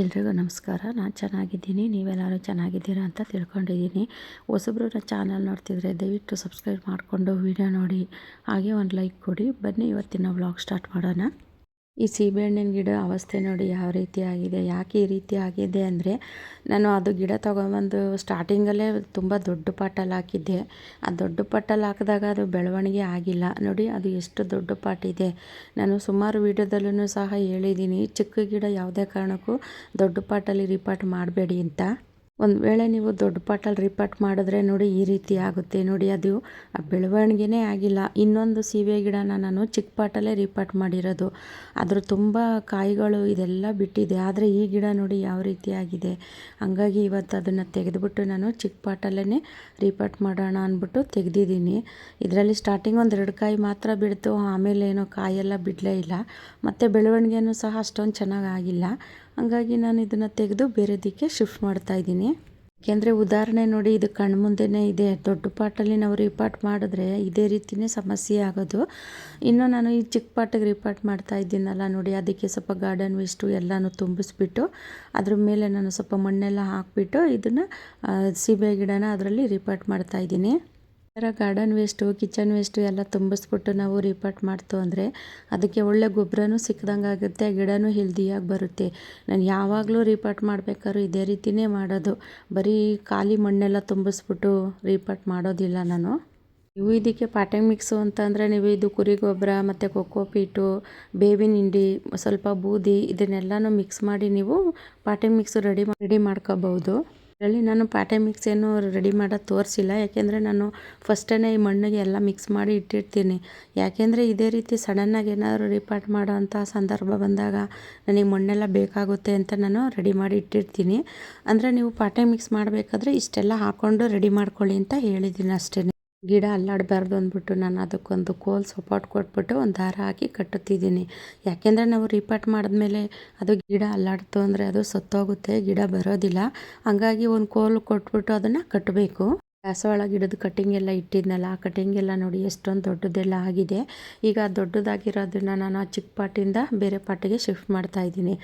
ಎಲ್ರಿಗೂ ನಮಸ್ಕಾರ. ನಾನು ಚೆನ್ನಾಗಿದ್ದೀನಿ. ನೀವೆಲ್ಲರೂ ಚೆನ್ನಾಗಿದ್ದೀರಾ ಅಂತ ತಿಳ್ಕೊಂಡಿದ್ದೀನಿ. ಹೊಸಬ್ರು ಚಾನಲ್ ನೋಡ್ತಿದ್ರೆ ದಯವಿಟ್ಟು ಸಬ್ಸ್ಕ್ರೈಬ್ ಮಾಡಿಕೊಂಡು ವಿಡಿಯೋ ನೋಡಿ. ಹಾಗೆ ಒಂದು ಲೈಕ್ ಕೊಡಿ. ಬನ್ನಿ ಇವತ್ತಿನ ವ್ಲಾಗ್ ಸ್ಟಾರ್ಟ್ ಮಾಡೋಣ. ಈ ಸೀಬೆಹಣ್ಣಿನ ಗಿಡ ಅವಸ್ಥೆ ನೋಡಿ ಯಾವ ರೀತಿ ಆಗಿದೆ, ಯಾಕೆ ಈ ರೀತಿ ಆಗಿದೆ ಅಂದರೆ ನಾನು ಅದು ಗಿಡ ತೊಗೊಂಬಂದು ಸ್ಟಾರ್ಟಿಂಗಲ್ಲೇ ತುಂಬ ದೊಡ್ಡ ಪಾಟಲ್ಲಿ ಹಾಕಿದ್ದೆ. ಆ ದೊಡ್ಡ ಪಾಟಲ್ಲಿ ಹಾಕಿದಾಗ ಅದು ಬೆಳವಣಿಗೆ ಆಗಿಲ್ಲ. ನೋಡಿ ಅದು ಎಷ್ಟು ದೊಡ್ಡ ಪಾಟ್ ಇದೆ. ನಾನು ಸುಮಾರು ವೀಡಿಯೋದಲ್ಲೂ ಸಹ ಹೇಳಿದ್ದೀನಿ ಚಿಕ್ಕ ಗಿಡ ಯಾವುದೇ ಕಾರಣಕ್ಕೂ ದೊಡ್ಡ ಪಾಟಲ್ಲಿ ರಿಪಾಟ್ ಮಾಡಬೇಡಿ ಅಂತ. ಒಂದು ವೇಳೆ ನೀವು ದೊಡ್ಡ ಪಾಟಲ್ಲಿ ರಿಪಾಟ್ ಮಾಡಿದ್ರೆ ನೋಡಿ ಈ ರೀತಿ ಆಗುತ್ತೆ, ನೋಡಿ ಅದು ಆ ಬೆಳವಣಿಗೆನೇ ಆಗಿಲ್ಲ. ಇನ್ನೊಂದು ಸೀಬೆ ಗಿಡನ ನಾನು ಚಿಕ್ಕ ಪಾಟಲ್ಲೇ ರಿಪಾರ್ಟ್ ಮಾಡಿರೋದು. ಅದ್ರ ತುಂಬ ಕಾಯಿಗಳು ಇದೆಲ್ಲ ಬಿಟ್ಟಿದೆ. ಆದರೆ ಈ ಗಿಡ ನೋಡಿ ಯಾವ ರೀತಿ ಆಗಿದೆ? ಹಂಗಾಗಿ ಇವತ್ತು ಅದನ್ನು ತೆಗೆದುಬಿಟ್ಟು ನಾನು ಚಿಕ್ಕ ಪಾಟಲ್ಲೇ ರಿಪಾಟ್ ಮಾಡೋಣ ಅಂದ್ಬಿಟ್ಟು ತೆಗೆದಿದ್ದೀನಿ. ಇದರಲ್ಲಿ ಸ್ಟಾರ್ಟಿಂಗ್ ಒಂದು ಎರಡು ಕಾಯಿ ಮಾತ್ರ ಬಿಡ್ತು. ಆಮೇಲೆ ಏನೋ ಕಾಯೆಲ್ಲ ಬಿಡಲೇ ಇಲ್ಲ. ಮತ್ತು ಬೆಳವಣಿಗೆನೂ ಸಹ ಅಷ್ಟೊಂದು ಚೆನ್ನಾಗಿ ಆಗಿಲ್ಲ. ಹಂಗಾಗಿ ನಾನು ಇದನ್ನು ತೆಗೆದು ಬೇರೆ ದಿಕ್ಕೆ ಶಿಫ್ಟ್ ಮಾಡ್ತಾ ಇದ್ದೀನಿ. ಯಾಕೆಂದರೆ ಉದಾಹರಣೆ ನೋಡಿ, ಇದು ಕಣ್ಣು ಮುಂದೆನೇ ಇದೆ. ದೊಡ್ಡ ಪಾಟಲ್ಲಿ ನಾವು ರಿಪಾರ್ಟ್ ಮಾಡಿದ್ರೆ ಇದೇ ರೀತಿಯೇ ಸಮಸ್ಯೆ ಆಗೋದು. ಇನ್ನು ನಾನು ಈ ಚಿಕ್ಕ ಪಾಟಿಗೆ ರಿಪಾರ್ಟ್ ಮಾಡ್ತಾ ಇದ್ದೀನಲ್ಲ ನೋಡಿ, ಅದಕ್ಕೆ ಸ್ವಲ್ಪ ಗಾರ್ಡನ್ ವೇಸ್ಟು ಎಲ್ಲನೂ ತುಂಬಿಸ್ಬಿಟ್ಟು, ಅದ್ರ ಮೇಲೆ ನಾನು ಸ್ವಲ್ಪ ಮಣ್ಣೆಲ್ಲ ಹಾಕಿಬಿಟ್ಟು ಇದನ್ನು ಸೀಬೆ ಗಿಡನ ಅದರಲ್ಲಿ ರಿಪಾಟ್ ಮಾಡ್ತಾಯಿದ್ದೀನಿ ಥರ ಗಾರ್ಡನ್ ವೇಸ್ಟು, ಕಿಚನ್ ವೇಸ್ಟು ಎಲ್ಲ ತುಂಬಿಸ್ಬಿಟ್ಟು ನಾವು ರಿಪಾಟ್ ಮಾಡ್ತು ಅಂದರೆ ಅದಕ್ಕೆ ಒಳ್ಳೆ ಗೊಬ್ಬರನೂ ಸಿಕ್ದಂಗೆ ಆಗುತ್ತೆ ಗಿಡನೂ ಹೆಲ್ದಿಯಾಗಿ ಬರುತ್ತೆ. ನಾನು ಯಾವಾಗಲೂ ರಿಪಾಟ್ ಮಾಡಬೇಕಾದ್ರೂ ಇದೇ ರೀತಿಯೇ ಮಾಡೋದು. ಬರೀ ಖಾಲಿ ಮಣ್ಣೆಲ್ಲ ತುಂಬಿಸ್ಬಿಟ್ಟು ರಿಪಾಟ್ ಮಾಡೋದಿಲ್ಲ ನಾನು. ನೀವು ಇದಕ್ಕೆ ಪಾಟಿಂಗ್ ಮಿಕ್ಸು ಅಂತಂದರೆ ನೀವು ಇದು ಕುರಿ ಗೊಬ್ಬರ ಮತ್ತು ಕೊಕ್ಕೋ ಪೀಟು, ಬೇವಿನ ಹಿಂಡಿ, ಸ್ವಲ್ಪ ಬೂದಿ ಇದನ್ನೆಲ್ಲನೂ ಮಿಕ್ಸ್ ಮಾಡಿ ನೀವು ಪಾಟಿಂಗ್ ಮಿಕ್ಸು ರೆಡಿ ರೆಡಿ ಮಾಡ್ಕೋಬೋದು. ಇದರಲ್ಲಿ ನಾನು ಪಾಟೆ ಮಿಕ್ಸ್ ಏನು ರೆಡಿ ಮಾಡೋದು ತೋರಿಸಿಲ್ಲ. ಯಾಕೆಂದರೆ ನಾನು ಫಸ್ಟೇ ಈ ಮಣ್ಣಿಗೆ ಎಲ್ಲ ಮಿಕ್ಸ್ ಮಾಡಿ ಇಟ್ಟಿರ್ತೀನಿ. ಯಾಕೆಂದರೆ ಇದೇ ರೀತಿ ಸಡನ್ನಾಗಿ ಏನಾದರೂ ರಿಪಾರ್ಟ್ ಮಾಡೋವಂಥ ಸಂದರ್ಭ ಬಂದಾಗ ನನಗೆ ಮಣ್ಣೆಲ್ಲ ಬೇಕಾಗುತ್ತೆ ಅಂತ ನಾನು ರೆಡಿ ಮಾಡಿ ಇಟ್ಟಿರ್ತೀನಿ. ಅಂದರೆ ನೀವು ಪಾಟೆ ಮಿಕ್ಸ್ ಮಾಡಬೇಕಾದ್ರೆ ಇಷ್ಟೆಲ್ಲ ಹಾಕ್ಕೊಂಡು ರೆಡಿ ಮಾಡ್ಕೊಳ್ಳಿ ಅಂತ ಹೇಳಿದ್ದೀನಿ ಅಷ್ಟೇ. ಗಿಡ ಅಲ್ಲಾಡಬಾರ್ದು ಅಂದ್ಬಿಟ್ಟು ನಾನು ಅದಕ್ಕೊಂದು ಕೋಲ್ ಸಪೋರ್ಟ್ ಕೊಟ್ಬಿಟ್ಟು ಒಂದು ದಾರ ಹಾಕಿ ಕಟ್ಟುತ್ತಿದ್ದೀನಿ. ಯಾಕೆಂದರೆ ನಾವು ರಿಪಾಟ್ ಮಾಡಿದ್ಮೇಲೆ ಅದು ಗಿಡ ಅಲ್ಲಾಡ್ತು ಅಂದರೆ ಅದು ಸತ್ತೋಗುತ್ತೆ, ಗಿಡ ಬರೋದಿಲ್ಲ. ಹಂಗಾಗಿ ಒಂದು ಕೋಲ್ ಕೊಟ್ಬಿಟ್ಟು ಅದನ್ನು ಕಟ್ಟಬೇಕು. ದಾಸವಾಳ ಗಿಡದ ಕಟಿಂಗ್ ಎಲ್ಲ ಇಟ್ಟಿದ್ನಲ್ಲ, ಆ ಕಟಿಂಗ್ ಎಲ್ಲ ನೋಡಿ ಎಷ್ಟೊಂದು ದೊಡ್ಡದೆಲ್ಲ ಆಗಿದೆ. ಈಗ ದೊಡ್ಡದಾಗಿರೋದನ್ನ ನಾನು ಆ ಚಿಕ್ಕ ಪಾಟಿಂದ ಬೇರೆ ಪಾಟಿಗೆ ಶಿಫ್ಟ್ ಮಾಡ್ತಾ ಇದ್ದೀನಿ.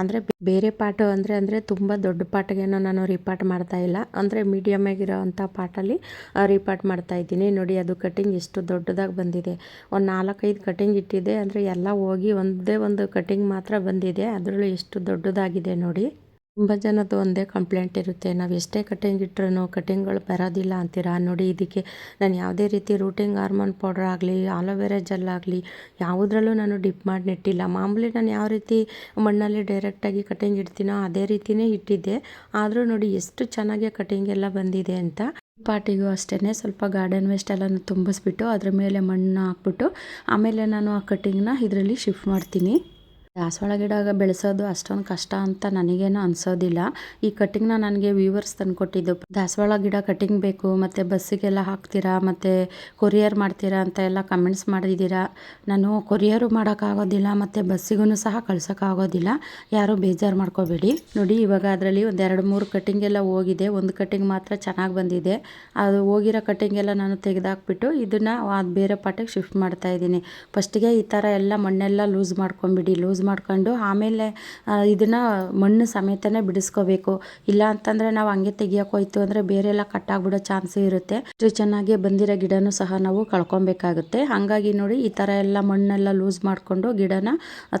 ಅಂದರೆ ಬೇರೆ ಪಾಟು ಅಂದರೆ ಅಂದರೆ ತುಂಬ ದೊಡ್ಡ ಪಾಟಿಗೆ ನಾನು ರಿಪಾರ್ಟ್ ಮಾಡ್ತಾ ಇಲ್ಲ. ಅಂದರೆ ಮೀಡಿಯಮ್ ಆಗಿರೋ ಅಂಥ ಪಾಟಲ್ಲಿ ರಿಪಾರ್ಟ್ ಮಾಡ್ತಾ ಇದ್ದೀನಿ. ನೋಡಿ, ಅದು ಕಟಿಂಗ್ ಎಷ್ಟು ದೊಡ್ಡದಾಗಿ ಬಂದಿದೆ. ಒಂದು ನಾಲ್ಕೈದು ಕಟಿಂಗ್ ಇಟ್ಟಿದೆ. ಅಂದರೆ ಎಲ್ಲ ಹೋಗಿ ಒಂದೇ ಒಂದು ಕಟಿಂಗ್ ಮಾತ್ರ ಬಂದಿದೆ. ಅದರಲ್ಲೂ ಎಷ್ಟು ದೊಡ್ಡದಾಗಿದೆ ನೋಡಿ. ತುಂಬ ಜನದ್ದು ಒಂದೇ ಕಂಪ್ಲೇಂಟ್ ಇರುತ್ತೆ. ನಾವು ಎಷ್ಟೇ ಕಟಿಂಗ್ ಇಟ್ರೂ ಕಟಿಂಗ್ಗಳು ಬರೋದಿಲ್ಲ ಅಂತೀರಾ? ನೋಡಿ ಇದಕ್ಕೆ ನಾನು ಯಾವುದೇ ರೀತಿ ರೂಟಿಂಗ್ ಹಾರ್ಮೋನ್ ಪೌಡರ್ ಆಗಲಿ ಆಲೋವೆರಾ ಜೆಲ್ ಆಗಲಿ, ಯಾವುದ್ರಲ್ಲೂ ನಾನು ಡಿಪ್ ಮಾಡಿ ನೆಟ್ಟಿಲ್ಲ. ಮಾಮೂಲಿ ನಾನು ಯಾವ ರೀತಿ ಮಣ್ಣಲ್ಲಿ ಡೈರೆಕ್ಟಾಗಿ ಕಟಿಂಗ್ ಇಡ್ತೀನೋ ಅದೇ ರೀತಿಯೇ ಇಟ್ಟಿದ್ದೆ. ಆದರೂ ನೋಡಿ ಎಷ್ಟು ಚೆನ್ನಾಗಿ ಕಟಿಂಗ್ ಎಲ್ಲ ಬಂದಿದೆ ಅಂತ ಪಾಟಿಗೂ ಅಷ್ಟೇ ಸ್ವಲ್ಪ ಗಾರ್ಡನ್ ವೇಸ್ಟ್ ಎಲ್ಲ ತುಂಬಿಸ್ಬಿಟ್ಟು ಅದ್ರ ಮೇಲೆ ಮಣ್ಣು ಹಾಕ್ಬಿಟ್ಟು ಆಮೇಲೆ ನಾನು ಆ ಕಟಿಂಗ್ನ ಇದರಲ್ಲಿ ಶಿಫ್ಟ್ ಮಾಡ್ತೀನಿ. ದಾಸವಾಳ ಗಿಡ ಬೆಳೆಸೋದು ಅಷ್ಟೊಂದು ಕಷ್ಟ ಅಂತ ನನಗೇನು ಅನಿಸೋದಿಲ್ಲ. ಈ ಕಟ್ಟಿಂಗ್ನ ನನಗೆ ವ್ಯೂವರ್ಸ್ ತಂದುಕೊಟ್ಟಿದ್ದು. ದಾಸವಾಳ ಗಿಡ ಕಟ್ಟಿಂಗ್ ಬೇಕು, ಮತ್ತು ಬಸ್ಸಿಗೆಲ್ಲ ಹಾಕ್ತೀರಾ, ಮತ್ತು ಕೊರಿಯರ್ ಮಾಡ್ತೀರಾ ಅಂತ ಎಲ್ಲ ಕಮೆಂಟ್ಸ್ ಮಾಡಿದ್ದೀರಾ ನಾನು ಕೊರಿಯರು ಮಾಡೋಕ್ಕಾಗೋದಿಲ್ಲ, ಮತ್ತು ಬಸ್ಸಿಗೂ ಸಹ ಕಳ್ಸೋಕ್ಕಾಗೋದಿಲ್ಲ. ಯಾರೂ ಬೇಜಾರು ಮಾಡ್ಕೋಬೇಡಿ. ನೋಡಿ, ಇವಾಗ ಅದರಲ್ಲಿ ಒಂದು ಎರಡು ಮೂರು ಕಟ್ಟಿಂಗ್ ಎಲ್ಲ ಹೋಗಿದೆ. ಒಂದು ಕಟ್ಟಿಂಗ್ ಮಾತ್ರ ಚೆನ್ನಾಗಿ ಬಂದಿದೆ. ಅದು ಹೋಗಿರೋ ಕಟ್ಟಿಂಗೆಲ್ಲ ನಾನು ತೆಗೆದಾಕ್ಬಿಟ್ಟು ಇದನ್ನು ಬೇರೆ ಪಾಟಿಗೆ ಶಿಫ್ಟ್ ಮಾಡ್ತಾ ಇದ್ದೀನಿ. ಫಸ್ಟಿಗೆ ಈ ಥರ ಎಲ್ಲ ಮಣ್ಣೆಲ್ಲ ಲೂಸ್ ಮಾಡ್ಕೊಂಬಿಡಿ ಲೂಸ್ ಮಾಡ್ಕೊಂಡು ಆಮೇಲೆ ಇದನ್ನು ಮಣ್ಣು ಸಮೇತನೇ ಬಿಡಿಸ್ಕೋಬೇಕು. ಇಲ್ಲ ಅಂತಂದರೆ ನಾವು ಹಂಗೆ ತೆಗಿಯೋಕೆ ಹೋಯ್ತು ಅಂದರೆ ಬೇರೆಲ್ಲ ಕಟ್ಟಾಗ್ಬಿಡೋ ಚಾನ್ಸ್ ಇರುತ್ತೆ. ಅಷ್ಟು ಚೆನ್ನಾಗಿ ಬಂದಿರೋ ಗಿಡನೂ ಸಹ ನಾವು ಕಳ್ಕೊಬೇಕಾಗುತ್ತೆ. ಹಾಗಾಗಿ ನೋಡಿ ಈ ಥರ ಎಲ್ಲ ಮಣ್ಣೆಲ್ಲ ಲೂಸ್ ಮಾಡಿಕೊಂಡು ಗಿಡನ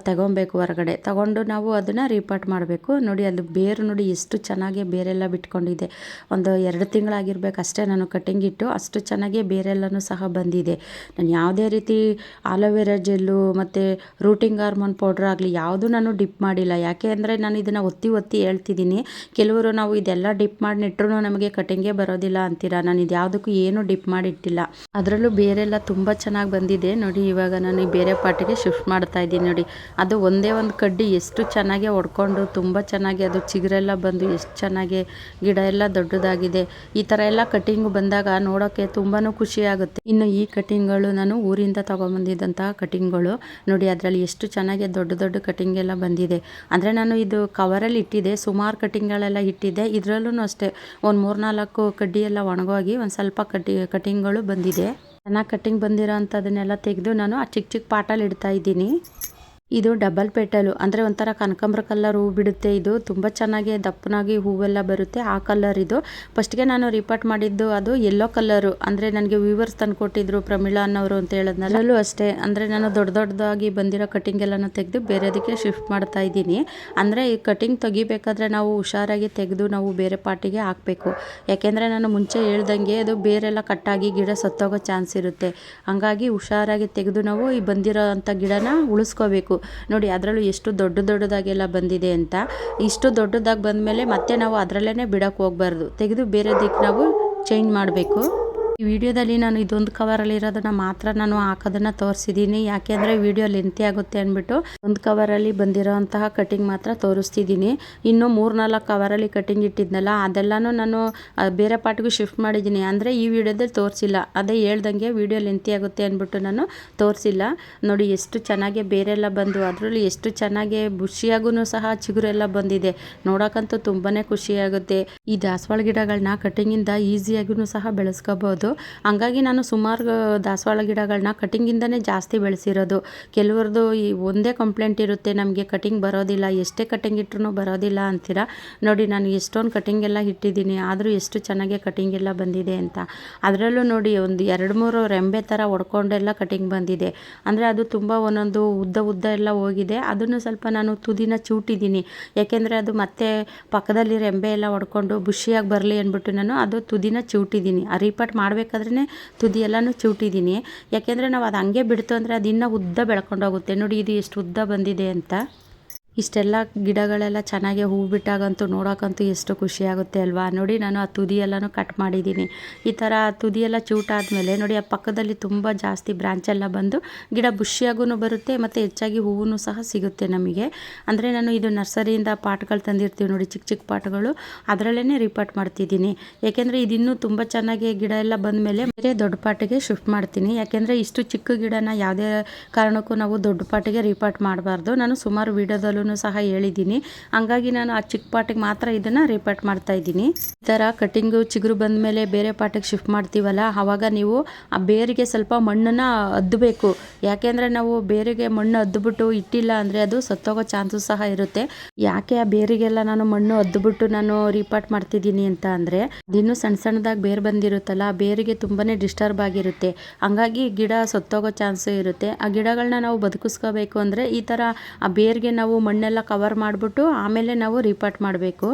ತಗೊಬೇಕು ಹೊರಗಡೆ. ತಗೊಂಡು ನಾವು ಅದನ್ನು ರೀಪಾಟ್ ಮಾಡಬೇಕು. ನೋಡಿ ಅದು ಬೇರು ನೋಡಿ ಎಷ್ಟು ಚೆನ್ನಾಗಿ ಬೇರೆಲ್ಲ ಬಿಟ್ಕೊಂಡಿದೆ. ಒಂದು ಎರಡು ತಿಂಗಳಾಗಿರ್ಬೇಕು ಅಷ್ಟೇ ನಾನು ಕಟ್ಟಿಂಗ್ ಇಟ್ಟು ಅಷ್ಟು ಚೆನ್ನಾಗಿ ಬೇರೆಲ್ಲನೂ ಸಹ ಬಂದಿದೆ. ನಾನು ಯಾವುದೇ ರೀತಿ ಆಲೋವೆರಾ ಜೆಲ್ಲು ಮತ್ತು ರೂಟಿಂಗ್ ಹಾರ್ಮೋನ್ ಪೌಡ್ರ್ ಆಗಲಿ, ಯಾವುದು ನಾನು ಡಿಪ್ ಮಾಡಿಲ್ಲ. ಯಾಕೆ ಅಂದರೆ ನಾನು ಇದನ್ನು ಒತ್ತಿ ಒತ್ತಿ ಹೇಳ್ತಿದ್ದೀನಿ. ಕೆಲವರು ನಾವು ಇದೆಲ್ಲ ಡಿಪ್ ಮಾಡಿ ನೆಟ್ಟರು ನಮಗೆ ಕಟಿಂಗೇ ಬರೋದಿಲ್ಲ ಅಂತೀರಾ? ನಾನು ಇದು ಯಾವುದಕ್ಕೂ ಏನು ಡಿಪ್ ಮಾಡಿಟ್ಟಿಲ್ಲ. ಅದರಲ್ಲೂ ಬೇರೆಲ್ಲ ತುಂಬ ಚೆನ್ನಾಗಿ ಬಂದಿದೆ. ನೋಡಿ, ಇವಾಗ ನಾನು ಬೇರೆ ಪಾಟಿಗೆ ಶಿಫ್ಟ್ ಮಾಡ್ತಾ ಇದ್ದೀನಿ. ನೋಡಿ, ಅದು ಒಂದೇ ಒಂದು ಕಡ್ಡಿ ಎಷ್ಟು ಚೆನ್ನಾಗಿ ಒಡ್ಕೊಂಡು ತುಂಬ ಚೆನ್ನಾಗಿ ಅದು ಚಿಗುರೆಲ್ಲ ಬಂದು ಎಷ್ಟು ಚೆನ್ನಾಗಿ ಗಿಡ ಎಲ್ಲ ದೊಡ್ಡದಾಗಿದೆ. ಈ ಥರ ಎಲ್ಲ ಕಟಿಂಗ್ ಬಂದಾಗ ನೋಡೋಕ್ಕೆ ತುಂಬಾ ಖುಷಿ ಆಗುತ್ತೆ. ಇನ್ನು ಈ ಕಟಿಂಗ್ಗಳು ನಾನು ಊರಿಂದ ತೊಗೊಂಬಂದಿದ್ದಂತಹ ಕಟಿಂಗ್ಗಳು ನೋಡಿ, ಅದರಲ್ಲಿ ಎಷ್ಟು ಚೆನ್ನಾಗಿ ದೊಡ್ಡ ದೊಡ್ಡ ಕಟಿಂಗ್ ಎಲ್ಲ ಬಂದಿದೆ. ಅಂದರೆ ನಾನು ಇದು ಕವರಲ್ಲಿ ಇಟ್ಟಿದ್ದೆ ಸುಮಾರು ಕಟಿಂಗ್ಗಳೆಲ್ಲ ಇಟ್ಟಿದ್ದೆ. ಇದರಲ್ಲೂ ಅಷ್ಟೇ, ಒಂದು ಮೂರು ನಾಲ್ಕು ಕಡ್ಡಿ ಎಲ್ಲ ಒಣಗೋಗಿ ಒಂದು ಸ್ವಲ್ಪ ಕಡ್ಡಿ ಕಟಿಂಗ್ಗಳು ಬಂದಿದೆ. ಚೆನ್ನಾಗಿ ಕಟ್ಟಿಂಗ್ ಬಂದಿರೋ ಅಂಥದ್ದನ್ನೆಲ್ಲ ತೆಗೆದು ನಾನು ಆ ಚಿಕ್ಕ ಚಿಕ್ಕ ಪಾಟಲ್ಲಿ ಇಡ್ತಾ ಇದ್ದೀನಿ. ಇದು ಡಬಲ್ ಪೆಟಲು ಅಂದರೆ ಒಂಥರ ಕನಕಾಂಬ್ರ ಕಲರ್ ಹೂ ಬಿಡುತ್ತೆ ಇದು. ತುಂಬ ಚೆನ್ನಾಗಿ ದಪ್ಪನಾಗಿ ಹೂವೆಲ್ಲ ಬರುತ್ತೆ ಆ ಕಲರ್ ಇದು. ಫಸ್ಟ್ಗೆ ನಾನು ರಿಪೋರ್ಟ್ ಮಾಡಿದ್ದು ಅದು ಯೆಲ್ಲೋ ಕಲರು ಅಂದರೆ ನನಗೆ ವ್ಯೂವರ್ಸ್ ತಂದು ಕೊಟ್ಟಿದ್ರು ಪ್ರಮೀಳಾ ಅನ್ನೋರು ಅಂತ ಹೇಳಿದ್ನಲ್ಲ. ಅಷ್ಟೇ. ಅಂದರೆ ನಾನು ದೊಡ್ಡ ದೊಡ್ಡದಾಗಿ ಬಂದಿರೋ ಕಟಿಂಗ್ ಎಲ್ಲ ತೆಗೆದು ಬೇರೆದಕ್ಕೆ ಶಿಫ್ಟ್ ಮಾಡ್ತಾ ಇದ್ದೀನಿ. ಅಂದರೆ ಈ ಕಟಿಂಗ್ ತೆಗಿಬೇಕಾದ್ರೆ ನಾವು ಹುಷಾರಾಗಿ ತೆಗೆದು ನಾವು ಬೇರೆ ಪಾರ್ಟಿಗೆ ಹಾಕಬೇಕು. ಯಾಕೆಂದರೆ ನಾನು ಮುಂಚೆ ಹೇಳ್ದಂಗೆ ಅದು ಬೇರೆಲ್ಲ ಕಟ್ಟಾಗಿ ಗಿಡ ಸತ್ತೋಗೋ ಚಾನ್ಸ್ ಇರುತ್ತೆ. ಹಂಗಾಗಿ ಹುಷಾರಾಗಿ ತೆಗೆದು ನಾವು ಈ ಬಂದಿರೋ ಅಂಥ ಗಿಡನ ಉಳಿಸ್ಕೋಬೇಕು. ನೋಡಿ, ಅದರಲ್ಲೂ ಎಷ್ಟು ದೊಡ್ಡ ದೊಡ್ಡದಾಗೆಲ್ಲ ಬಂದಿದೆ ಅಂತ. ಇಷ್ಟು ದೊಡ್ಡದಾಗಿ ಬಂದಮೇಲೆ ಮತ್ತೆ ನಾವು ಅದರಲ್ಲೇ ಬಿಡೋಕ್ಕೆ ಹೋಗ್ಬಾರ್ದು. ತೆಗೆದು ಬೇರೆ ದಿಕ್ಕು ನಾವು ಚೇಂಜ್ ಮಾಡಬೇಕು. ಈ ವಿಡಿಯೋದಲ್ಲಿ ನಾನು ಇದೊಂದು ಕವರಲ್ಲಿ ಇರೋದನ್ನ ಮಾತ್ರ ನಾನು ಹಾಕೋದನ್ನ ತೋರಿಸಿದ್ದೀನಿ ಯಾಕೆಂದರೆ ವಿಡಿಯೋ ಲೆಂತಿ ಆಗುತ್ತೆ ಅಂದ್ಬಿಟ್ಟು ಒಂದು ಕವರಲ್ಲಿ ಬಂದಿರೋಂತಹ ಕಟಿಂಗ್ ಮಾತ್ರ ತೋರಿಸ್ತಿದ್ದೀನಿ ಇನ್ನು ಮೂರ್ನಾಲ್ಕು ಕವರಲ್ಲಿ ಕಟಿಂಗ್ ಇಟ್ಟಿದ್ನಲ್ಲ, ಅದೆಲ್ಲನೂ ನಾನು ಬೇರೆ ಪಾರ್ಟ್ಗೂ ಶಿಫ್ಟ್ ಮಾಡಿದ್ದೀನಿ ಅಂದರೆ ಈ ವಿಡಿಯೋದಲ್ಲಿ ತೋರಿಸಿಲ್ಲ. ಅದೇ ಹೇಳ್ದಂಗೆ ವಿಡಿಯೋ ಲೆಂತಿ ಆಗುತ್ತೆ ಅಂದ್ಬಿಟ್ಟು ನಾನು ತೋರಿಸಿಲ್ಲ. ನೋಡಿ, ಎಷ್ಟು ಚೆನ್ನಾಗಿ ಬೇರೆಲ್ಲ ಬಂದು, ಅದರಲ್ಲಿ ಎಷ್ಟು ಚೆನ್ನಾಗಿ ಬುಷಿಯಾಗೂ ಸಹ ಚಿಗುರೆಲ್ಲ ಬಂದಿದೆ. ನೋಡೋಕ್ಕಂತೂ ತುಂಬಾ ಖುಷಿಯಾಗುತ್ತೆ. ಈ ದಾಸವಾಳ ಗಿಡಗಳನ್ನ ಕಟಿಂಗಿಂದ ಈಸಿಯಾಗೂ ಸಹ ಬೆಳೆಸ್ಕೋಬೋದು. ಹಂಗಾಗಿ ನಾನು ಸುಮಾರು ದಾಸವಾಳ ಗಿಡಗಳನ್ನ ಕಟಿಂಗಿಂದನೇ ಜಾಸ್ತಿ ಬೆಳೆಸಿರೋದು. ಕೆಲವ್ರದ್ದು ಈ ಒಂದೇ ಕಂಪ್ಲೇಂಟ್ ಇರುತ್ತೆ, ನಮಗೆ ಕಟಿಂಗ್ ಬರೋದಿಲ್ಲ, ಎಷ್ಟೇ ಕಟಿಂಗ್ ಇಟ್ರೂ ಬರೋದಿಲ್ಲ ಅಂತೀರ? ನೋಡಿ, ನಾನು ಎಷ್ಟೊಂದು ಕಟಿಂಗ್ ಎಲ್ಲ ಇಟ್ಟಿದ್ದೀನಿ, ಆದರೂ ಎಷ್ಟು ಚೆನ್ನಾಗಿ ಕಟಿಂಗ್ ಎಲ್ಲ ಬಂದಿದೆ ಅಂತ. ಅದರಲ್ಲೂ ನೋಡಿ, ಒಂದು ಎರಡು ಮೂರು ರೆಂಬೆ ಥರ ಹೊಡ್ಕೊಂಡೆಲ್ಲ ಕಟಿಂಗ್ ಬಂದಿದೆ. ಅಂದರೆ ಅದು ತುಂಬ ಒಂದೊಂದು ಉದ್ದ ಉದ್ದ ಎಲ್ಲ ಹೋಗಿದೆ. ಅದನ್ನು ಸ್ವಲ್ಪ ನಾನು ತುದಿನ ಚೂಟಿದ್ದೀನಿ. ಯಾಕೆಂದರೆ ಅದು ಮತ್ತೆ ಪಕ್ಕದಲ್ಲಿ ರೆಂಬೆ ಎಲ್ಲ ಹೊಡ್ಕೊಂಡು ಬುಷಿಯಾಗಿ ಬರಲಿ ಅಂದ್ಬಿಟ್ಟು ನಾನು ಅದು ತುದಿನ ಚೂಟಿದ್ದೀನಿ. ಆ ರೀಪಾಟ್ ಮಾಡಬೇಕಾದ್ರೆ ತುದಿ ಎಲ್ಲನೂ ಚೂಟಿದ್ದೀನಿ ಯಾಕೆಂದರೆ ನಾವು ಅದು ಹಂಗೆ ಬಿಡ್ತು ಅಂದರೆ ಅದು ಇನ್ನೂ ಉದ್ದ ಬೆಳ್ಕೊಂಡೋಗುತ್ತೆ. ನೋಡಿ ಇದು ಎಷ್ಟು ಉದ್ದ ಬಂದಿದೆ ಅಂತ. ಇಷ್ಟೆಲ್ಲ ಗಿಡಗಳೆಲ್ಲ ಚೆನ್ನಾಗಿ ಹೂ ಬಿಟ್ಟಾಗಂತೂ ನೋಡೋಕ್ಕಂತೂ ಎಷ್ಟು ಖುಷಿ ಆಗುತ್ತೆ ಅಲ್ವಾ? ನೋಡಿ ನಾನು ಆ ತುದಿ ಕಟ್ ಮಾಡಿದ್ದೀನಿ. ಈ ಥರ ತುದಿ ಎಲ್ಲ ಚೂಟಾದ್ಮೇಲೆ ನೋಡಿ ಆ ಪಕ್ಕದಲ್ಲಿ ತುಂಬ ಜಾಸ್ತಿ ಬ್ರಾಂಚೆಲ್ಲ ಬಂದು ಗಿಡ ಬುಷಿಯಾಗೂ ಬರುತ್ತೆ ಮತ್ತು ಹೆಚ್ಚಾಗಿ ಹೂವು ಸಹ ಸಿಗುತ್ತೆ ನಮಗೆ. ಅಂದರೆ ನಾನು ಇದು ನರ್ಸರಿಯಿಂದ ಪಾಟ್ಗಳು ತಂದಿರ್ತೀವಿ ನೋಡಿ ಚಿಕ್ಕ ಚಿಕ್ಕ ಪಾಟ್ಗಳು. ಅದರಲ್ಲೇ ರಿಪಾರ್ಟ್ ಮಾಡ್ತಿದ್ದೀನಿ. ಯಾಕೆಂದರೆ ಇದಿನ್ನೂ ತುಂಬ ಚೆನ್ನಾಗಿ ಗಿಡ ಎಲ್ಲ ಬಂದಮೇಲೆ ಬೇರೆ ದೊಡ್ಡ ಪಾಟಿಗೆ ಶಿಫ್ಟ್ ಮಾಡ್ತೀನಿ. ಯಾಕೆಂದರೆ ಇಷ್ಟು ಚಿಕ್ಕ ಗಿಡನ ಯಾವುದೇ ಕಾರಣಕ್ಕೂ ನಾವು ದೊಡ್ಡ ಪಾಟಿಗೆ ರಿಪಾರ್ಟ್ ಮಾಡಬಾರ್ದು. ನಾನು ಸುಮಾರು ವೀಡಿಯೋದಲ್ಲೂ ಸಹ ಹೇಳಿದ್ದೀನಿ. ಹಂಗಾಗಿ ನಾನು ಆ ಚಿಕ್ಕ ಪಾಟಿಗೆ ಮಾತ್ರ ಇದನ್ನು ರಿಪೀಟ್ ಮಾಡ್ತಾ ಇದ್ದೀನಿ. ಈ ಥರ ಕಟ್ಟಿಂಗು ಚಿಗುರು ಬಂದ ಮೇಲೆ ಬೇರೆ ಪಾಟಕ್ಕೆ ಶಿಫ್ಟ್ ಮಾಡ್ತೀವಲ್ಲ, ಆವಾಗ ನೀವು ಆ ಬೇರಿಗೆ ಸ್ವಲ್ಪ ಮಣ್ಣನ್ನು ಅದ್ದಬೇಕು ಯಾಕೆಂದರೆ ನಾವು ಬೇರಿಗೆ ಮಣ್ಣು ಅದ್ದುಬಿಟ್ಟು ಇಟ್ಟಿಲ್ಲ ಅಂದರೆ ಅದು ಸತ್ತೋಗೋ ಚಾನ್ಸಸ್ ಸಹ ಇರುತ್ತೆ. ಯಾಕೆ ಆ ಬೇರಿಗೆಲ್ಲ ನಾನು ಮಣ್ಣು ಅದ್ದುಬಿಟ್ಟು ನಾನು ರೀಪಾಟ್ ಮಾಡ್ತಿದ್ದೀನಿ ಅಂತ ಅಂದರೆ ಇನ್ನು ಸಣ್ಣ ಸಣ್ಣದಾಗಿ ಬೇರು ಬಂದಿರುತ್ತಲ್ಲ, ಆ ಬೇರಿಗೆ ತುಂಬಾ ಡಿಸ್ಟರ್ಬ್ ಆಗಿರುತ್ತೆ. ಹಂಗಾಗಿ ಗಿಡ ಸತ್ತೋಗೋ ಚಾನ್ಸ್ ಇರುತ್ತೆ. ಆ ಗಿಡಗಳನ್ನ ನಾವು ಬದುಕಿಸ್ಕೋಬೇಕು ಅಂದರೆ ಈ ಥರ ಆ ಬೇರಿಗೆ ನಾವು ಮಣ್ಣೆಲ್ಲ ಕವರ್ ಮಾಡಿಬಿಟ್ಟು ಆಮೇಲೆ ನಾವು ರೀಪಾಟ್ ಮಾಡಬೇಕು.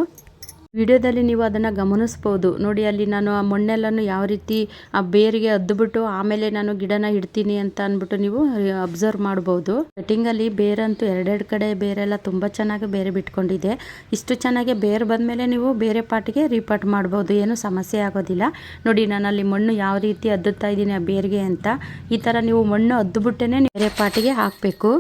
ವಿಡಿಯೋದಲ್ಲಿ ನೀವು ಅದನ್ನು ಗಮನಿಸ್ಬೋದು. ನೋಡಿ, ಅಲ್ಲಿ ನಾನು ಆ ಮಣ್ಣೆಲ್ಲನೂ ಯಾವ ರೀತಿ ಆ ಬೇರಿಗೆ ಅದ್ದುಬಿಟ್ಟು ಆಮೇಲೆ ನಾನು ಗಿಡನ ಇಡ್ತೀನಿ ಅಂತ ಅಂದ್ಬಿಟ್ಟು ನೀವು ಅಬ್ಸರ್ವ್ ಮಾಡ್ಬೋದು. ಕಟಿಂಗಲ್ಲಿ ಬೇರಂತೂ ಎರಡೆರಡು ಕಡೆ ಬೇರೆಲ್ಲ ತುಂಬ ಚೆನ್ನಾಗಿ ಬೇರೆ ಬಿಟ್ಕೊಂಡಿದೆ. ಇಷ್ಟು ಚೆನ್ನಾಗಿ ಬೇರೆ ಬಂದಮೇಲೆ ನೀವು ಬೇರೆ ಪಾಟಿಗೆ ರೀಪಾಟ್ ಮಾಡ್ಬೋದು. ಏನು ಸಮಸ್ಯೆ ಆಗೋದಿಲ್ಲ. ನೋಡಿ, ನಾನು ಅಲ್ಲಿ ಮಣ್ಣು ಯಾವ ರೀತಿ ಅದ್ದುತ್ತಾ ಇದ್ದೀನಿ ಆ ಬೇರಿಗೆ ಅಂತ. ಈ ಥರ ನೀವು ಮಣ್ಣು ಅದ್ದುಬಿಟ್ಟೇ ಬೇರೆ ಪಾಟಿಗೆ ಹಾಕಬೇಕು.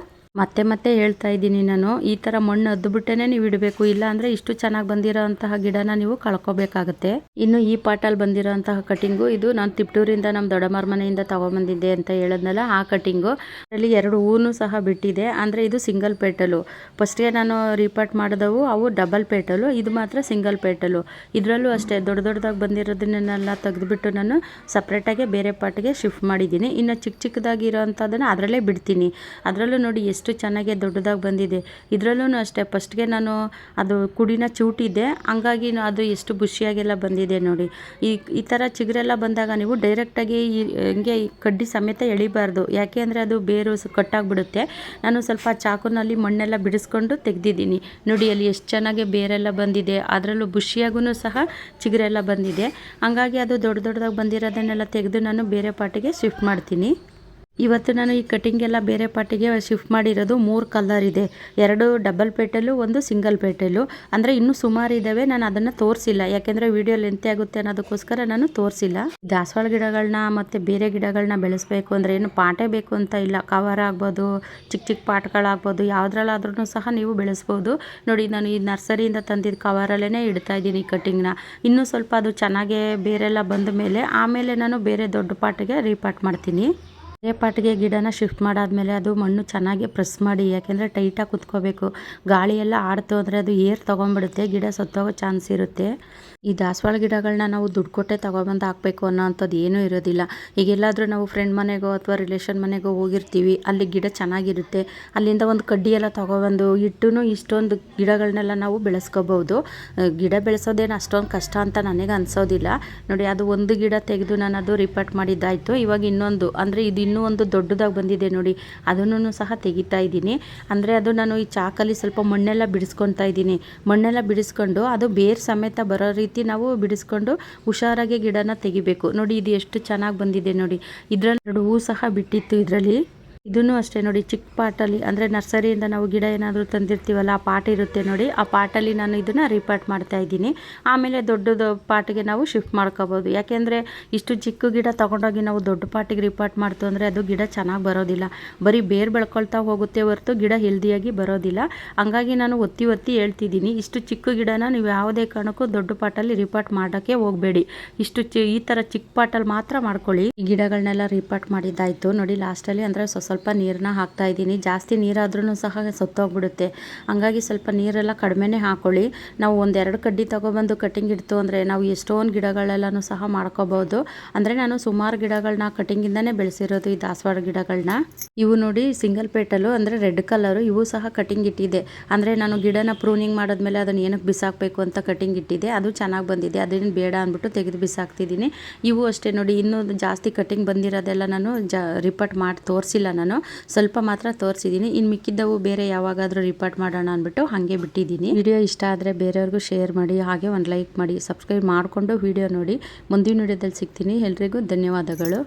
ಮತ್ತೆ ಮತ್ತೆ ಹೇಳ್ತಾ ಇದ್ದೀನಿ ನಾನು, ಈ ಥರ ಮಣ್ಣು ಅದ್ದುಬಿಟ್ಟೇ ನೀವು ಇಡಬೇಕು. ಇಲ್ಲ ಅಂದರೆ ಇಷ್ಟು ಚೆನ್ನಾಗಿ ಬಂದಿರೋಂತಹ ಗಿಡನ ನೀವು ಕಳ್ಕೊಬೇಕಾಗುತ್ತೆ. ಇನ್ನು ಈ ಪಾಟಲ್ಲಿ ಬಂದಿರೋಂತಹ ಕಟಿಂಗು ಇದು ನಾನು ತಿಪ್ಟೂರಿಂದ ನಮ್ಮ ದೊಡ್ಡಮ್ಮರ ಮನೆಯಿಂದ ತಗೊಂಬಂದಿದ್ದೆ ಅಂತ ಹೇಳಿದ್ನಲ್ಲ, ಆ ಕಟಿಂಗು ಅದರಲ್ಲಿ ಎರಡು ಹೂನು ಸಹ ಬಿಟ್ಟಿದೆ. ಅಂದರೆ ಇದು ಸಿಂಗಲ್ ಪೇಟಲು ಫಸ್ಟ್ಗೆ ನಾನು ರಿಪಾರ್ಟ್ ಮಾಡಿದವು, ಅವು ಡಬಲ್ ಪೇಟಲು ಇದು ಮಾತ್ರ ಸಿಂಗಲ್ ಪೇಟಲು ಇದರಲ್ಲೂ ಅಷ್ಟೇ, ದೊಡ್ಡ ದೊಡ್ಡದಾಗಿ ಬಂದಿರೋದನ್ನೆಲ್ಲ ತೆಗೆದುಬಿಟ್ಟು ನಾನು ಸಪ್ರೇಟಾಗಿ ಬೇರೆ ಪಾಟ್ಗೆ ಶಿಫ್ಟ್ ಮಾಡಿದ್ದೀನಿ. ಇನ್ನು ಚಿಕ್ಕ ಚಿಕ್ಕದಾಗಿ ಇರೋವಂಥದ್ದನ್ನು ಅದರಲ್ಲೇ ಬಿಡ್ತೀನಿ. ಅದರಲ್ಲೂ ನೋಡಿ ಎಷ್ಟು ಚೆನ್ನಾಗಿ ದೊಡ್ಡದಾಗಿ ಬಂದಿದೆ. ಇದರಲ್ಲೂ ಅಷ್ಟೇ. ಫಸ್ಟ್ಗೆ ನಾನು ಅದು ಕುಡಿನ ಚೂಟಿದ್ದೆ. ಹಂಗಾಗಿ ಅದು ಎಷ್ಟು ಬುಷಿಯಾಗೆಲ್ಲ ಬಂದಿದೆ ನೋಡಿ. ಈ ಈ ಥರ ಚಿಗುರೆಲ್ಲ ಬಂದಾಗ ನೀವು ಡೈರೆಕ್ಟಾಗಿ ಈ, ಹಿಂಗೆ ಕಡ್ಡಿ ಸಮೇತ ಎಳಿಬಾರ್ದು. ಯಾಕೆ ಅಂದರೆ ಅದು ಬೇರು ಕಟ್ಟಾಗ್ಬಿಡುತ್ತೆ. ನಾನು ಸ್ವಲ್ಪ ಚಾಕುನಲ್ಲಿ ಮಣ್ಣೆಲ್ಲ ಬಿಡಿಸ್ಕೊಂಡು ತೆಗೆದಿದ್ದೀನಿ. ನೋಡಿ, ಅಲ್ಲಿ ಎಷ್ಟು ಚೆನ್ನಾಗಿ ಬೇರೆಲ್ಲ ಬಂದಿದೆ. ಅದರಲ್ಲೂ ಬುಷಿಯಾಗೂ ಸಹ ಚಿಗುರೆಲ್ಲ ಬಂದಿದೆ. ಹಂಗಾಗಿ ಅದು ದೊಡ್ಡ ದೊಡ್ಡದಾಗಿ ಬಂದಿರೋದನ್ನೆಲ್ಲ ತೆಗೆದು ನಾನು ಬೇರೆ ಪಾಟಿಗೆ ಶಿಫ್ಟ್ ಮಾಡ್ತೀನಿ. ಇವತ್ತು ನಾನು ಈ ಕಟಿಂಗ್ ಎಲ್ಲ ಬೇರೆ ಪಾರ್ಟಿಗೆ ಶಿಫ್ಟ್ ಮಾಡಿರೋದು ಮೂರು ಕಲರ್ ಇದೆ. ಎರಡು ಡಬಲ್ ಪೇಟಲು ಒಂದು ಸಿಂಗಲ್ ಪೇಟಲು ಅಂದರೆ ಇನ್ನೂ ಸುಮಾರು ಇದ್ದಾವೆ ನಾನು ಅದನ್ನು ತೋರಿಸಿಲ್ಲ. ಯಾಕೆಂದರೆ ವಿಡಿಯೋ ಲೆಂತಿ ಆಗುತ್ತೆ ಅನ್ನೋದಕ್ಕೋಸ್ಕರ ನಾನು ತೋರಿಸಿಲ್ಲ. ದಾಸವಾಳ ಗಿಡಗಳನ್ನ ಮತ್ತು ಬೇರೆ ಗಿಡಗಳನ್ನ ಬೆಳೆಸಬೇಕು ಅಂದರೆ ಏನು ಪಾಟೇ ಬೇಕು ಅಂತ ಇಲ್ಲ. ಕವರ್ ಆಗ್ಬೋದು ಚಿಕ್ಕ ಚಿಕ್ಕ ಪಾಟ್ಗಳಾಗ್ಬೋದು ಯಾವುದ್ರಲ್ಲಾದ್ರೂ ಸಹ ನೀವು ಬೆಳೆಸ್ಬೋದು. ನೋಡಿ, ನಾನು ಈ ನರ್ಸರಿಯಿಂದ ತಂದಿದ್ದ ಕವರಲ್ಲೇ ಇಡ್ತಾ ಇದ್ದೀನಿ ಕಟಿಂಗ್ನ ಇನ್ನೂ ಸ್ವಲ್ಪ ಅದು ಚೆನ್ನಾಗೇ ಬೇರೆಲ್ಲ ಬಂದ ಮೇಲೆ ಆಮೇಲೆ ನಾನು ಬೇರೆ ದೊಡ್ಡ ಪಾಟಿಗೆ ರೀಪಾಟ್ ಮಾಡ್ತೀನಿ. ಪಾಟಿಗೆ ಗಿಡನ ಶಿಫ್ಟ್ ಮಾಡಾದ್ಮೇಲೆ ಅದು ಮಣ್ಣು ಚೆನ್ನಾಗಿ ಪ್ರೆಸ್ ಮಾಡಿ, ಯಾಕೆಂದರೆ ಟೈಟಾಗಿ ಕುತ್ಕೋಬೇಕು. ಗಾಳಿ ಎಲ್ಲ ಆಡ್ತು ಅಂದರೆ ಅದು ಏರ್ ತೊಗೊಂಬಿಡುತ್ತೆ ಗಿಡ ಸತ್ತೋಗೋ ಚಾನ್ಸ್ ಇರುತ್ತೆ. ಈ ದಾಸವಾಳ ಗಿಡಗಳನ್ನ ನಾವು ದುಡ್ಡು ಕೊಟ್ಟೆ ತಗೊಬಂದು ಹಾಕಬೇಕು ಅನ್ನೋ ಅಂಥದ್ದು ಏನೂ ಇರೋದಿಲ್ಲ. ಈಗ ಎಲ್ಲಾದರೂ ನಾವು ಫ್ರೆಂಡ್ ಮನೆಗೋ ಅಥವಾ ರಿಲೇಷನ್ ಮನೆಗೋ ಹೋಗಿರ್ತೀವಿ, ಅಲ್ಲಿ ಗಿಡ ಚೆನ್ನಾಗಿರುತ್ತೆ, ಅಲ್ಲಿಂದ ಒಂದು ಕಡ್ಡಿ ಎಲ್ಲ ತಗೊಬಂದು ಇಟ್ಟು ಇಷ್ಟೊಂದು ಗಿಡಗಳನ್ನೆಲ್ಲ ನಾವು ಬೆಳೆಸ್ಕೋಬೋದು ಗಿಡ ಬೆಳೆಸೋದೇನು ಅಷ್ಟೊಂದು ಕಷ್ಟ ಅಂತ ನನಗೆ ಅನಿಸೋದಿಲ್ಲ. ನೋಡಿ, ಅದು ಒಂದು ಗಿಡ ತೆಗೆದು ನಾನು ಅದು ರಿಪೋರ್ಟ್ ಮಾಡಿದ್ದಾಯಿತು. ಇವಾಗ ಇನ್ನೊಂದು, ಅಂದರೆ ಇದು ಇನ್ನೂ ಒಂದು ದೊಡ್ಡದಾಗಿ ಬಂದಿದೆ ನೋಡಿ, ಅದನ್ನು ಸಹ ತೆಗಿತಾ ಇದ್ದೀನಿ. ಅಂದರೆ ಅದು ನಾನು ಈ ಚಾಕಲ್ಲಿ ಸ್ವಲ್ಪ ಮಣ್ಣೆಲ್ಲ ಬಿಡಿಸ್ಕೊತಾ ಇದ್ದೀನಿ. ಮಣ್ಣೆಲ್ಲ ಬಿಡಿಸ್ಕೊಂಡು ಅದು ಬೇರೆ ಸಮೇತ ಬರೋ ರೀತಿ ನಾವು ಬಿಡಿಸ್ಕೊಂಡು ಹುಷಾರಾಗಿ ಗಿಡನ ತೆಗಿಬೇಕು. ನೋಡಿ, ಇದು ಎಷ್ಟು ಚೆನ್ನಾಗಿ ಬಂದಿದೆ ನೋಡಿ. ಇದರಲ್ಲಿ ಹೂ ಸಹ ಬಿಟ್ಟಿತ್ತು ಇದರಲ್ಲಿ. ಇದನ್ನು ಅಷ್ಟೇ ನೋಡಿ, ಚಿಕ್ಕ ಪಾಟಲ್ಲಿ, ಅಂದರೆ ನರ್ಸರಿಯಿಂದ ನಾವು ಗಿಡ ಏನಾದರೂ ತಂದಿರ್ತೀವಲ್ಲ, ಆ ಪಾಟ್ ಇರುತ್ತೆ ನೋಡಿ, ಆ ಪಾಟಲ್ಲಿ ನಾನು ಇದನ್ನು ರಿಪಾರ್ಟ್ ಮಾಡ್ತಾ ಇದ್ದೀನಿ. ಆಮೇಲೆ ದೊಡ್ಡದು ಪಾಟಿಗೆ ನಾವು ಶಿಫ್ಟ್ ಮಾಡ್ಕೋಬೋದು. ಯಾಕೆಂದರೆ ಇಷ್ಟು ಚಿಕ್ಕ ಗಿಡ ತೊಗೊಂಡೋಗಿ ನಾವು ದೊಡ್ಡ ಪಾಟಿಗೆ ರಿಪಾರ್ಟ್ ಮಾಡ್ತು ಅಂದರೆ ಅದು ಗಿಡ ಚೆನ್ನಾಗಿ ಬರೋದಿಲ್ಲ. ಬರೀ ಬೇರು ಬೆಳ್ಕೊಳ್ತಾ ಹೋಗುತ್ತೆ ಹೊರತು ಗಿಡ ಹೆಲ್ದಿಯಾಗಿ ಬರೋದಿಲ್ಲ. ಹಂಗಾಗಿ ನಾನು ಒತ್ತಿ ಒತ್ತಿ ಹೇಳ್ತಿದ್ದೀನಿ, ಇಷ್ಟು ಚಿಕ್ಕ ಗಿಡನ ನೀವು ಯಾವುದೇ ಕಾರಣಕ್ಕೂ ದೊಡ್ಡ ಪಾಟಲ್ಲಿ ರಿಪಾರ್ಟ್ ಮಾಡೋಕ್ಕೆ ಹೋಗಬೇಡಿ. ಇಷ್ಟು ಚಿ, ಈ ಥರ ಚಿಕ್ಕ ಪಾಟಲ್ಲಿ ಮಾತ್ರ ಮಾಡ್ಕೊಳ್ಳಿ. ಈ ಗಿಡಗಳನ್ನೆಲ್ಲ ರಿಪಾರ್ಟ್ ಮಾಡಿದ್ದಾಯಿತು. ನೋಡಿ ಲಾಸ್ಟಲ್ಲಿ ಅಂದರೆ ಸ್ವಲ್ಪ ಸ್ವಲ್ಪ ನೀರನ್ನ ಹಾಕ್ತಾ ಇದ್ದೀನಿ. ಜಾಸ್ತಿ ನೀರಾದ್ರೂ ಸಹ ಸತ್ತೋಗ್ಬಿಡುತ್ತೆ. ಹಂಗಾಗಿ ಸ್ವಲ್ಪ ನೀರೆಲ್ಲ ಕಡಿಮೆನೇ ಹಾಕೊಳ್ಳಿ. ನಾವು ಒಂದೆರಡು ಕಡ್ಡಿ ತೊಗೊಬಂದು ಕಟಿಂಗ್ ಇಡ್ತು ಅಂದರೆ ನಾವು ಎಷ್ಟೊಂದು ಗಿಡಗಳೆಲ್ಲನೂ ಸಹ ಮಾಡ್ಕೋಬೋದು. ಅಂದರೆ ನಾನು ಸುಮಾರು ಗಿಡಗಳನ್ನ ಕಟಿಂಗಿಂದನೇ ಬೆಳೆಸಿರೋದು ಈ ದಾಸವಾಳ ಗಿಡಗಳನ್ನ ಇವು ನೋಡಿ ಸಿಂಗಲ್ ಪೇಟಲು ಅಂದರೆ ರೆಡ್ ಕಲರು ಇವು ಸಹ ಕಟಿಂಗ್ ಇಟ್ಟಿದೆ. ಅಂದರೆ ನಾನು ಗಿಡನ ಪ್ರೂನಿಂಗ್ ಮಾಡಿದ್ಮೇಲೆ ಅದನ್ನು ಏನಕ್ಕೆ ಬಿಸಾಕಬೇಕು ಅಂತ ಕಟಿಂಗ್ ಇಟ್ಟಿದೆ. ಅದು ಚೆನ್ನಾಗಿ ಬಂದಿದೆ. ಅದೇನು ಬೇಡ ಅಂದ್ಬಿಟ್ಟು ತೆಗೆದು ಬಿಸಾಕ್ತಿದ್ದೀನಿ. ಇವು ಅಷ್ಟೇ ನೋಡಿ ಇನ್ನೂ ಜಾಸ್ತಿ ಕಟಿಂಗ್ ಬಂದಿರೋದೆಲ್ಲ ನಾನು ಜ ರಿಪೋರ್ಟ್ ಮಾಡಿ ತೋರಿಸಿಲ್ಲ ನಾನು ಸ್ವಲ್ಪ ಮಾತ್ರ ತೋರಿಸಿದ್ದೀನಿ ಇನ್ನು ಮಿಕ್ಕಿದ್ದವು ಬೇರೆ ಯಾವಾಗಾದರೂ ರಿಪೋರ್ಟ್ ಮಾಡೋಣ ಅಂದ್ಬಿಟ್ಟು ಹಾಗೆ ಬಿಟ್ಟಿದ್ದೀನಿ ವಿಡಿಯೋ ಇಷ್ಟ ಆದರೆ ಬೇರೆಯವ್ರಿಗೂ ಶೇರ್ ಮಾಡಿ, ಹಾಗೆ ಒಂದು ಲೈಕ್ ಮಾಡಿ ಸಬ್ಸ್ಕ್ರೈಬ್ ಮಾಡಿಕೊಂಡು ವಿಡಿಯೋ ನೋಡಿ. ಮುಂದಿನ ವಿಡಿಯೋದಲ್ಲಿ ಸಿಗ್ತೀನಿ. ಎಲ್ರಿಗೂ ಧನ್ಯವಾದಗಳು.